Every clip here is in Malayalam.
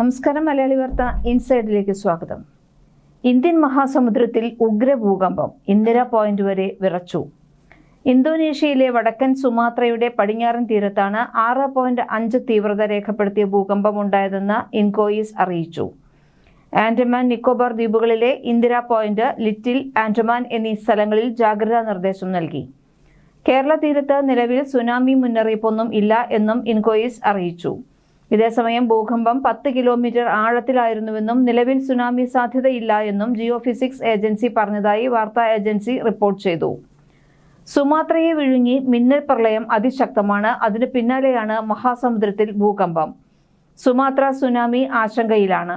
നമസ്കാരം മലയാളി വാർത്ത ഇൻസൈഡിലേക്ക് സ്വാഗതം. ഇന്ത്യൻ മഹാസമുദ്രത്തിൽ ഉഗ്രഭൂകമ്പം ഇന്ദിര പോയിന്റ് വരെ വിറച്ചു. ഇന്തോനേഷ്യയിലെ വടക്കൻ സുമാത്രയുടെ പടിഞ്ഞാറൻ തീരത്താണ് ആറ് പോയിന്റ് അഞ്ച് തീവ്രത രേഖപ്പെടുത്തിയ ഭൂകമ്പം ഉണ്ടായതെന്ന് ഇൻകോയിസ് അറിയിച്ചു. ആൻഡമാൻ നിക്കോബാർ ദ്വീപുകളിലെ ഇന്ദിര പോയിന്റ് ലിറ്റിൽ ആൻഡമാൻ എന്നീ സ്ഥലങ്ങളിൽ ജാഗ്രതാ നിർദ്ദേശം നൽകി. കേരള തീരത്ത് നിലവിൽ സുനാമി മുന്നറിയിപ്പൊന്നും ഇല്ല എന്നും ഇൻകോയിസ് അറിയിച്ചു. ഇതേസമയം ഭൂകമ്പം പത്ത് കിലോമീറ്റർ ആഴത്തിലായിരുന്നുവെന്നും നിലവിൽ സുനാമി സാധ്യതയില്ല എന്നും ജിയോ ഫിസിക്സ് ഏജൻസി പറഞ്ഞതായി വാർത്താ ഏജൻസി റിപ്പോർട്ട് ചെയ്തു. സുമാത്രയെ വിഴുങ്ങി മിന്നൽ പ്രളയം അതിശക്തമാണ്. അതിനു പിന്നാലെയാണ് മഹാസമുദ്രത്തിൽ ഭൂകമ്പം. സുമാത്ര സുനാമി ആശങ്കയിലാണ്.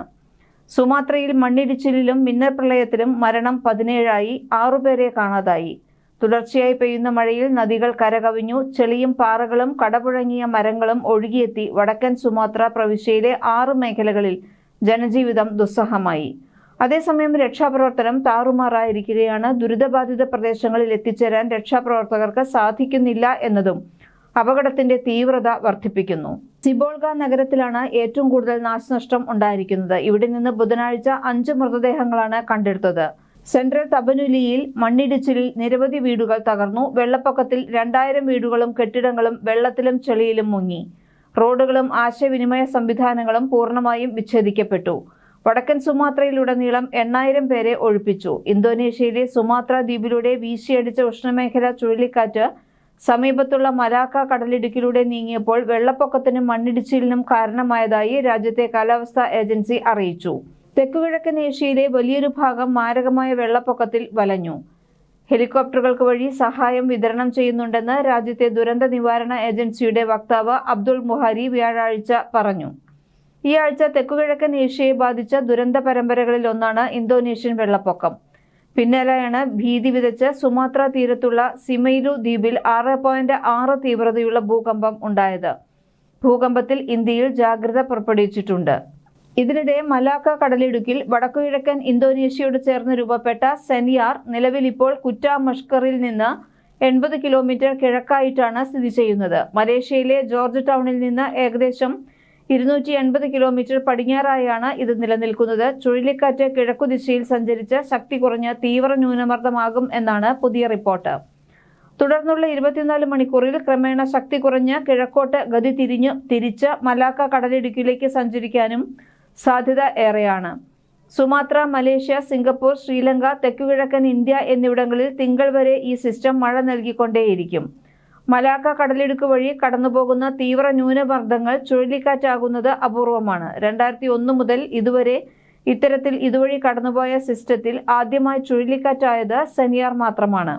സുമാത്രയിൽ മണ്ണിടിച്ചിലിലും മിന്നൽ പ്രളയത്തിലും മരണം പതിനേഴായി ആറുപേരെ കാണാതായി. തുടർച്ചയായി പെയ്യുന്ന മഴയിൽ നദികൾ കരകവിഞ്ഞു. ചെളിയും പാറകളും കടപുഴങ്ങിയ മരങ്ങളും ഒഴുകിയെത്തി വടക്കൻ സുമാത്ര പ്രവിശ്യയിലെ ആറ് മേഖലകളിൽ ജനജീവിതം ദുസ്സഹമായി. അതേസമയം രക്ഷാപ്രവർത്തനം താറുമാറായിരിക്കുകയാണ്. ദുരിതബാധിത പ്രദേശങ്ങളിൽ എത്തിച്ചേരാൻ രക്ഷാപ്രവർത്തകർക്ക് സാധിക്കുന്നില്ല എന്നതും അപകടത്തിന്റെ തീവ്രത വർദ്ധിപ്പിക്കുന്നു. സിബോൾഗ നഗരത്തിലാണ് ഏറ്റവും കൂടുതൽ നാശനഷ്ടം ഉണ്ടായിരിക്കുന്നത്. ഇവിടെ നിന്ന് ബുധനാഴ്ച അഞ്ച് മൃതദേഹങ്ങളാണ് കണ്ടെടുത്തത്. സെൻട്രൽ തബനുലിയിൽ മണ്ണിടിച്ചിലിൽ നിരവധി വീടുകൾ തകർന്നു. വെള്ളപ്പൊക്കത്തിൽ രണ്ടായിരം വീടുകളും കെട്ടിടങ്ങളും വെള്ളത്തിലും ചെളിയിലും മുങ്ങി. റോഡുകളും ആശയവിനിമയ സംവിധാനങ്ങളും പൂർണമായും വിച്ഛേദിക്കപ്പെട്ടു. വടക്കൻ സുമാത്രയിലുടനീളം എണ്ണായിരം പേരെ ഒഴിപ്പിച്ചു. ഇന്തോനേഷ്യയിലെ സുമാത്ര ദ്വീപിലൂടെ വീശിയടിച്ച ഉഷ്ണമേഖല ചുഴലിക്കാറ്റ് സമീപത്തുള്ള മലാക്ക കടലിടുക്കിലൂടെ നീങ്ങിയപ്പോൾ വെള്ളപ്പൊക്കത്തിനും മണ്ണിടിച്ചിലിനും കാരണമായതായി രാജ്യത്തെ കാലാവസ്ഥാ ഏജൻസി അറിയിച്ചു. തെക്കുകിഴക്കൻ ഏഷ്യയിലെ വലിയൊരു ഭാഗം മാരകമായ വെള്ളപ്പൊക്കത്തിൽ വലഞ്ഞു. ഹെലികോപ്റ്ററുകൾക്ക് വഴി സഹായം വിതരണം ചെയ്യുന്നുണ്ടെന്ന് രാജ്യത്തെ ദുരന്ത നിവാരണ ഏജൻസിയുടെ വക്താവ് അബ്ദുൾ മുഹാരി വ്യാഴാഴ്ച പറഞ്ഞു. ഈ ആഴ്ച തെക്കുകിഴക്കൻ ഏഷ്യയെ ബാധിച്ച ദുരന്ത പരമ്പരകളിൽ ഒന്നാണ് ഇന്തോനേഷ്യൻ വെള്ളപ്പൊക്കം. പിന്നാലെയാണ് ഭീതി വിതച്ച് സുമാത്ര തീരത്തുള്ള സിമൈലു ദ്വീപിൽ ആറ് പോയിന്റ് ആറ് തീവ്രതയുള്ള ഭൂകമ്പം ഉണ്ടായത്. ഭൂകമ്പത്തിൽ ഇന്ത്യയിൽ ജാഗ്രത പുറപ്പെടുവിച്ചിട്ടുണ്ട്. ഇതിനിടെ മലാക്ക കടലിടുക്കിൽ വടക്കുകിഴക്കൻ ഇന്തോനേഷ്യയോട് ചേർന്ന് രൂപപ്പെട്ട സെനിയാർ നിലവിൽ ഇപ്പോൾ കുറ്റ മഷ്കറിൽ നിന്ന് എൺപത് കിലോമീറ്റർ കിഴക്കായിട്ടാണ് സ്ഥിതി ചെയ്യുന്നത്. മലേഷ്യയിലെ ജോർജ് ടൗണിൽ നിന്ന് ഏകദേശം ഇരുന്നൂറ്റി എൺപത് കിലോമീറ്റർ പടിഞ്ഞാറായാണ് ഇത് നിലനിൽക്കുന്നത്. ചുഴലിക്കാറ്റ് കിഴക്കുദിശയിൽ സഞ്ചരിച്ച് ശക്തി കുറഞ്ഞ് തീവ്ര ന്യൂനമർദ്ദമാകും എന്നാണ് പുതിയ റിപ്പോർട്ട്. തുടർന്നുള്ള ഇരുപത്തിനാല് മണിക്കൂറിൽ ക്രമേണ ശക്തി കുറഞ്ഞ് കിഴക്കോട്ട് ഗതി തിരിഞ്ഞു തിരിച്ച് മലാക്ക കടലിടുക്കിലേക്ക് സഞ്ചരിക്കാനും സാധ്യത ഏറെയാണ്. സുമാത്ര മലേഷ്യ സിംഗപ്പൂർ ശ്രീലങ്ക തെക്കുകിഴക്കൻ ഇന്ത്യ എന്നിവിടങ്ങളിൽ തിങ്കൾ വരെ ഈ സിസ്റ്റം മഴ നൽകിക്കൊണ്ടേയിരിക്കും. മലാക്ക കടലിടുക്ക് വഴി കടന്നുപോകുന്ന തീവ്ര ന്യൂനമർദ്ദങ്ങൾ ചുഴലിക്കാറ്റാകുന്നത് അപൂർവമാണ്. രണ്ടായിരത്തി ഒന്ന് മുതൽ ഇതുവരെ ഇത്തരത്തിൽ ഇതുവഴി കടന്നുപോയ സിസ്റ്റത്തിൽ ആദ്യമായി ചുഴലിക്കാറ്റായത് സെനിയാർ മാത്രമാണ്.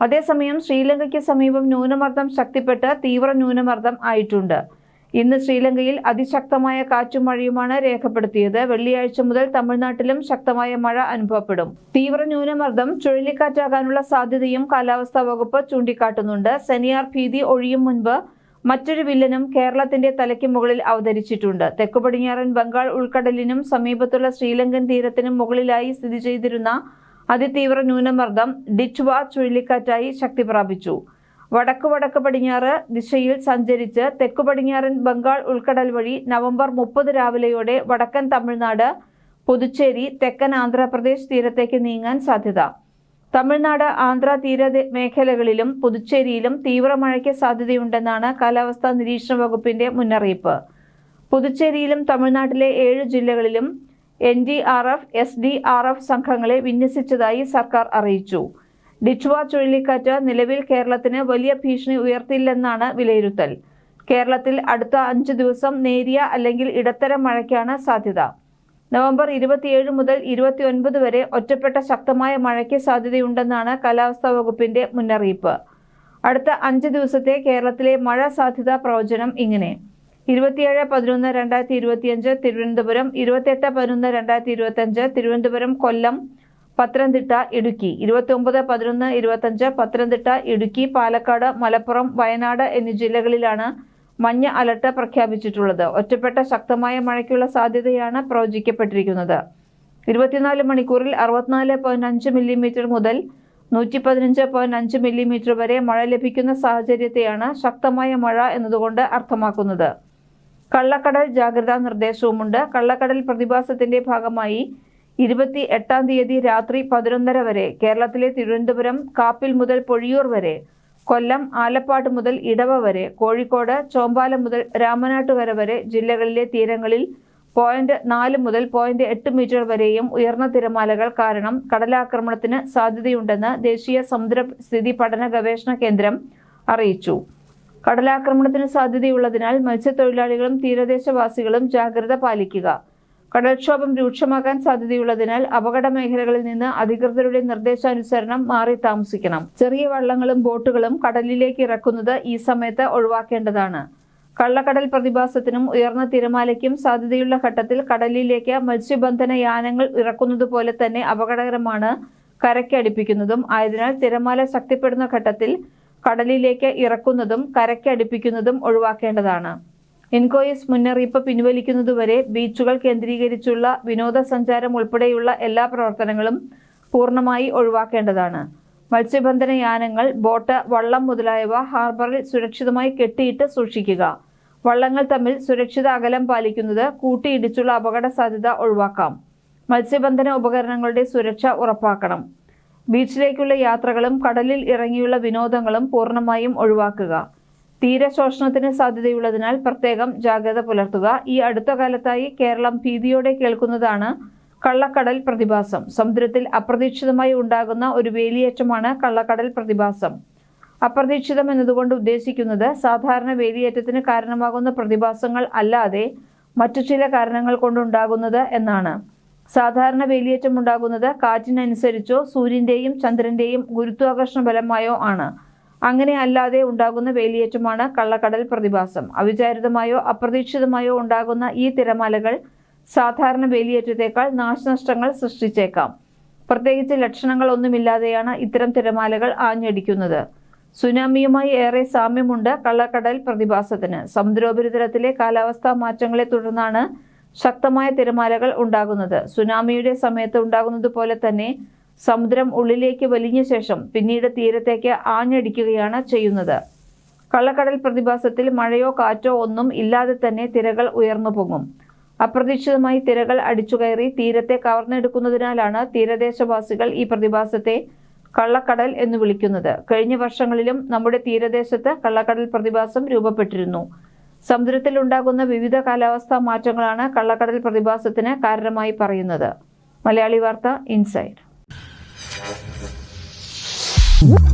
അതേസമയം ശ്രീലങ്കയ്ക്ക് സമീപം ന്യൂനമർദ്ദം ശക്തിപ്പെട്ട് തീവ്ര ന്യൂനമർദ്ദം ആയിട്ടുണ്ട്. ഇന്ന് ശ്രീലങ്കയിൽ അതിശക്തമായ കാറ്റും മഴയുമാണ് രേഖപ്പെടുത്തിയത്. വെള്ളിയാഴ്ച മുതൽ തമിഴ്നാട്ടിലും ശക്തമായ മഴ അനുഭവപ്പെടും. തീവ്ര ന്യൂനമർദ്ദം ചുഴലിക്കാറ്റാകാനുള്ള സാധ്യതയും കാലാവസ്ഥാ വകുപ്പ് ചൂണ്ടിക്കാട്ടുന്നുണ്ട്. സെനിയാർ ഭീതി ഒഴിയും മുൻപ് മറ്റൊരു വില്ലനും കേരളത്തിന്റെ തലയ്ക്ക് മുകളിൽ അവതരിച്ചിട്ടുണ്ട്. തെക്കു പടിഞ്ഞാറൻ ബംഗാൾ ഉൾക്കടലിനും സമീപത്തുള്ള ശ്രീലങ്കൻ തീരത്തിനും മുകളിലായി സ്ഥിതി ചെയ്തിരുന്ന അതിതീവ്ര ന്യൂനമർദ്ദം ഡിച്ച്വ ചുഴലിക്കാറ്റായി ശക്തി പ്രാപിച്ചു. വടക്ക് വടക്ക് പടിഞ്ഞാറ് ദിശയിൽ സഞ്ചരിച്ച് തെക്കു പടിഞ്ഞാറൻ ബംഗാൾ ഉൾക്കടൽ വഴി നവംബർ മുപ്പത് രാവിലെയോടെ വടക്കൻ തമിഴ്നാട് പുതുച്ചേരി തെക്കൻ ആന്ധ്രാപ്രദേശ് തീരത്തേക്ക് നീങ്ങാൻ സാധ്യത. തമിഴ്നാട് ആന്ധ്ര തീര മേഖലകളിലും പുതുച്ചേരിയിലും തീവ്ര മഴയ്ക്ക് സാധ്യതയുണ്ടെന്നാണ് കാലാവസ്ഥാ നിരീക്ഷണ വകുപ്പിന്റെ മുന്നറിയിപ്പ്. പുതുച്ചേരിയിലും തമിഴ്നാട്ടിലെ ഏഴ് ജില്ലകളിലും N D R F S D R F സംഘങ്ങളെ വിന്യസിച്ചതായി സർക്കാർ അറിയിച്ചു. ഡിച്വ ചുഴലിക്കാറ്റ് നിലവിൽ കേരളത്തിന് വലിയ ഭീഷണി ഉയർത്തില്ലെന്നാണ് വിലയിരുത്തൽ. കേരളത്തിൽ അടുത്ത അഞ്ച് ദിവസം നേരിയ അല്ലെങ്കിൽ ഇടത്തരം മഴയ്ക്കാണ് സാധ്യത. നവംബർ ഇരുപത്തിയേഴ് മുതൽ ഇരുപത്തിയൊൻപത് വരെ ഒറ്റപ്പെട്ട ശക്തമായ മഴയ്ക്ക് സാധ്യതയുണ്ടെന്നാണ് കാലാവസ്ഥാ വകുപ്പിന്റെ മുന്നറിയിപ്പ്. അടുത്ത അഞ്ച് ദിവസത്തെ കേരളത്തിലെ മഴ സാധ്യതാ പ്രവചനം ഇങ്ങനെ. ഇരുപത്തിയേഴ് പതിനൊന്ന് രണ്ടായിരത്തി ഇരുപത്തിയഞ്ച് തിരുവനന്തപുരം ഇരുപത്തിയെട്ട് പതിനൊന്ന് രണ്ടായിരത്തി ഇരുപത്തിയഞ്ച് തിരുവനന്തപുരം കൊല്ലം പത്തനംതിട്ട ഇടുക്കി. ഇരുപത്തിയൊമ്പത് പതിനൊന്ന് ഇരുപത്തഞ്ച് പത്തനംതിട്ട ഇടുക്കി പാലക്കാട് മലപ്പുറം വയനാട് എന്നീ ജില്ലകളിലാണ് മഞ്ഞ അലർട്ട് പ്രഖ്യാപിച്ചിട്ടുള്ളത്. ഒറ്റപ്പെട്ട ശക്തമായ മഴയ്ക്കുള്ള സാധ്യതയാണ് പ്രവചിക്കപ്പെട്ടിരിക്കുന്നത്. ഇരുപത്തിനാല് മണിക്കൂറിൽ അറുപത്തിനാല് പോയിന്റ് അഞ്ച് മില്ലിമീറ്റർ മുതൽ നൂറ്റി പതിനഞ്ച് പോയിന്റ് അഞ്ച് മില്ലിമീറ്റർ വരെ മഴ ലഭിക്കുന്ന സാഹചര്യത്തെയാണ് ശക്തമായ മഴ എന്നതുകൊണ്ട് അർത്ഥമാക്കുന്നത്. കള്ളക്കടൽ ജാഗ്രതാ നിർദ്ദേശവുമുണ്ട്. കള്ളക്കടൽ പ്രതിഭാസത്തിന്റെ ഭാഗമായി ഇരുപത്തി എട്ടാം തീയതി രാത്രി പതിനൊന്നര വരെ കേരളത്തിലെ തിരുവനന്തപുരം കാപ്പിൽ മുതൽ പൊഴിയൂർ വരെ കൊല്ലം ആലപ്പാട് മുതൽ ഇടവ വരെ കോഴിക്കോട് ചോമ്പാല മുതൽ രാമനാട്ടുകര വരെ ജില്ലകളിലെ തീരങ്ങളിൽ പോയിന്റ് നാല് മുതൽ പോയിന്റ് എട്ട് മീറ്റർ വരെയും ഉയർന്ന തിരമാലകൾ കാരണം കടലാക്രമണത്തിന് സാധ്യതയുണ്ടെന്ന് ദേശീയ സമുദ്ര സ്ഥിതി പഠന ഗവേഷണ കേന്ദ്രം അറിയിച്ചു. കടലാക്രമണത്തിന് സാധ്യതയുള്ളതിനാൽ മത്സ്യത്തൊഴിലാളികളും തീരദേശവാസികളും ജാഗ്രത പാലിക്കുക. കടൽക്ഷോഭം രൂക്ഷമാകാൻ സാധ്യതയുള്ളതിനാൽ അപകട മേഖലകളിൽ നിന്ന് അധികൃതരുടെ നിർദ്ദേശാനുസരണം മാറി താമസിക്കണം. ചെറിയ വള്ളങ്ങളും ബോട്ടുകളും കടലിലേക്ക് ഇറക്കുന്നത് ഈ സമയത്ത് ഒഴിവാക്കേണ്ടതാണ്. കള്ളക്കടൽ പ്രതിഭാസത്തിനും ഉയർന്ന തിരമാലയ്ക്കും സാധ്യതയുള്ള ഘട്ടത്തിൽ കടലിലേക്ക് മത്സ്യബന്ധന യാനങ്ങൾ ഇറക്കുന്നത് പോലെ തന്നെ അപകടകരമാണ് കരയ്ക്ക് അടുപ്പിക്കുന്നതും. ആയതിനാൽ തിരമാല ശക്തിപ്പെടുന്ന ഘട്ടത്തിൽ കടലിലേക്ക് ഇറക്കുന്നതും കരയ്ക്ക് അടുപ്പിക്കുന്നതും ഒഴിവാക്കേണ്ടതാണ്. ഇൻകോയിസ് മുന്നറിയിപ്പ് പിൻവലിക്കുന്നതുവരെ ബീച്ചുകൾ കേന്ദ്രീകരിച്ചുള്ള വിനോദസഞ്ചാരം ഉൾപ്പെടെയുള്ള എല്ലാ പ്രവർത്തനങ്ങളും പൂർണമായി ഒഴിവാക്കേണ്ടതാണ്. മത്സ്യബന്ധന യാനങ്ങൾ ബോട്ട് വള്ളം മുതലായവ ഹാർബറിൽ സുരക്ഷിതമായി കെട്ടിയിട്ട് സൂക്ഷിക്കുക. വള്ളങ്ങൾ തമ്മിൽ സുരക്ഷിത അകലം പാലിക്കുന്നത് കൂട്ടിയിടിച്ചുള്ള അപകട സാധ്യത ഒഴിവാക്കാം. മത്സ്യബന്ധന ഉപകരണങ്ങളുടെ സുരക്ഷ ഉറപ്പാക്കണം. ബീച്ചിലേക്കുള്ള യാത്രകളും കടലിൽ ഇറങ്ങിയുള്ള വിനോദങ്ങളും പൂർണമായും ഒഴിവാക്കുക. തീരശോഷണത്തിന് സാധ്യതയുള്ളതിനാൽ പ്രത്യേകം ജാഗ്രത പുലർത്തുക. ഈ അടുത്ത കാലത്തായി കേരളം ഭീതിയോടെ കേൾക്കുന്നതാണ് കള്ളക്കടൽ പ്രതിഭാസം. സമുദ്രത്തിൽ അപ്രതീക്ഷിതമായി ഉണ്ടാകുന്ന ഒരു വേലിയേറ്റമാണ് കള്ളക്കടൽ പ്രതിഭാസം. അപ്രതീക്ഷിതം എന്നതുകൊണ്ട് ഉദ്ദേശിക്കുന്നത് സാധാരണ വേലിയേറ്റത്തിന് കാരണമാകുന്ന പ്രതിഭാസങ്ങൾ അല്ലാതെ മറ്റു ചില കാരണങ്ങൾ കൊണ്ടുണ്ടാകുന്നത് എന്നാണ്. സാധാരണ വേലിയേറ്റം ഉണ്ടാകുന്നത് കാറ്റിനനുസരിച്ചോ സൂര്യന്റെയും ചന്ദ്രന്റെയും ഗുരുത്വാകർഷണ ബലമായോ ആണ്. അങ്ങനെ അല്ലാതെ ഉണ്ടാകുന്ന വേലിയേറ്റമാണ് കള്ളക്കടൽ പ്രതിഭാസം. അവിചാരിതമായോ അപ്രതീക്ഷിതമായോ ഉണ്ടാകുന്ന ഈ തിരമാലകൾ സാധാരണ വേലിയേറ്റത്തേക്കാൾ നാശനഷ്ടങ്ങൾ സൃഷ്ടിച്ചേക്കാം. പ്രത്യേകിച്ച് ലക്ഷണങ്ങളൊന്നുമില്ലാതെയാണ് ഇത്തരം തിരമാലകൾ ആഞ്ഞടിക്കുന്നത്. സുനാമിയുമായി ഏറെ സാമ്യമുണ്ട് കള്ളക്കടൽ പ്രതിഭാസത്തിന്. സമുദ്രോപരിതലത്തിലെ കാലാവസ്ഥാ മാറ്റങ്ങളെ തുടർന്നാണ് ശക്തമായ തിരമാലകൾ ഉണ്ടാകുന്നത്. സുനാമിയുടെ സമയത്ത് ഉണ്ടാകുന്നത് പോലെ തന്നെ സമുദ്രം ഉള്ളിലേക്ക് വലിഞ്ഞ ശേഷം പിന്നീട് തീരത്തേക്ക് ആഞ്ഞടിക്കുകയാണ് ചെയ്യുന്നത്. കള്ളക്കടൽ പ്രതിഭാസത്തിൽ മഴയോ കാറ്റോ ഒന്നും ഇല്ലാതെ തന്നെ തിരകൾ ഉയർന്നു പൊങ്ങും. അപ്രതീക്ഷിതമായി തിരകൾ അടിച്ചുകയറി തീരത്തെ കവർന്നെടുക്കുന്നതിനാലാണ് തീരദേശവാസികൾ ഈ പ്രതിഭാസത്തെ കള്ളക്കടൽ എന്ന് വിളിക്കുന്നത്. കഴിഞ്ഞ വർഷങ്ങളിലും നമ്മുടെ തീരദേശത്ത് കള്ളക്കടൽ പ്രതിഭാസം രൂപപ്പെട്ടിരുന്നു. സമുദ്രത്തിൽ ഉണ്ടാകുന്ന വിവിധ കാലാവസ്ഥാ മാറ്റങ്ങളാണ് കള്ളക്കടൽ പ്രതിഭാസത്തിന് കാരണമായി പറയുന്നത്. മലയാളി വാർത്ത ഇൻസൈഡ്. Woo!